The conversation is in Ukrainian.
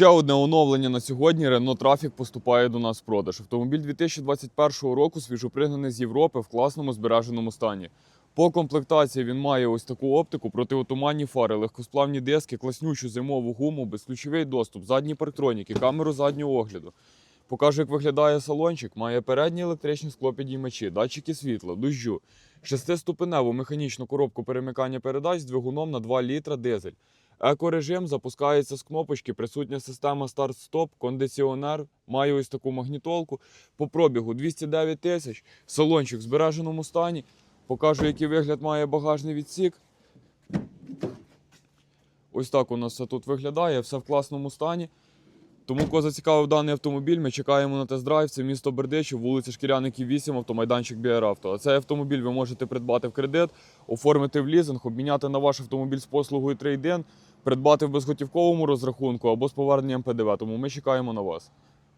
Ще одне оновлення на сьогодні. Renault Traffic поступає до нас в продаж. Автомобіль 2021 року свіжопригнаний з Європи в класному збереженому стані. По комплектації він має ось таку оптику, протиотуманні фари, легкосплавні диски, класнючу зимову гуму, безключовий доступ, задні парктроніки, камеру заднього огляду. Покажу, як виглядає салончик. Має передні електричні склопідіймачі, датчики світла, дощу, шестиступеневу механічну коробку перемикання передач з двигуном на 2 літра дизель. Екорежим запускається з кнопочки, присутня система старт-стоп, кондиціонер, має ось таку магнітолку. По пробігу 209 тисяч, салончик в збереженому стані. Покажу, який вигляд має багажний відсік. Ось так у нас все тут виглядає, все в класному стані. Тому, кого зацікавив даний автомобіль, ми чекаємо на тест-драйв. Це місто Бердичів, вулиця Шкіряників 8, автомайданчик Біаравто. А цей автомобіль ви можете придбати в кредит, оформити в лізинг, обміняти на ваш автомобіль з послугою трейдин, придбати в безготівковому розрахунку або з поверненням ПДВ. Тому ми чекаємо на вас.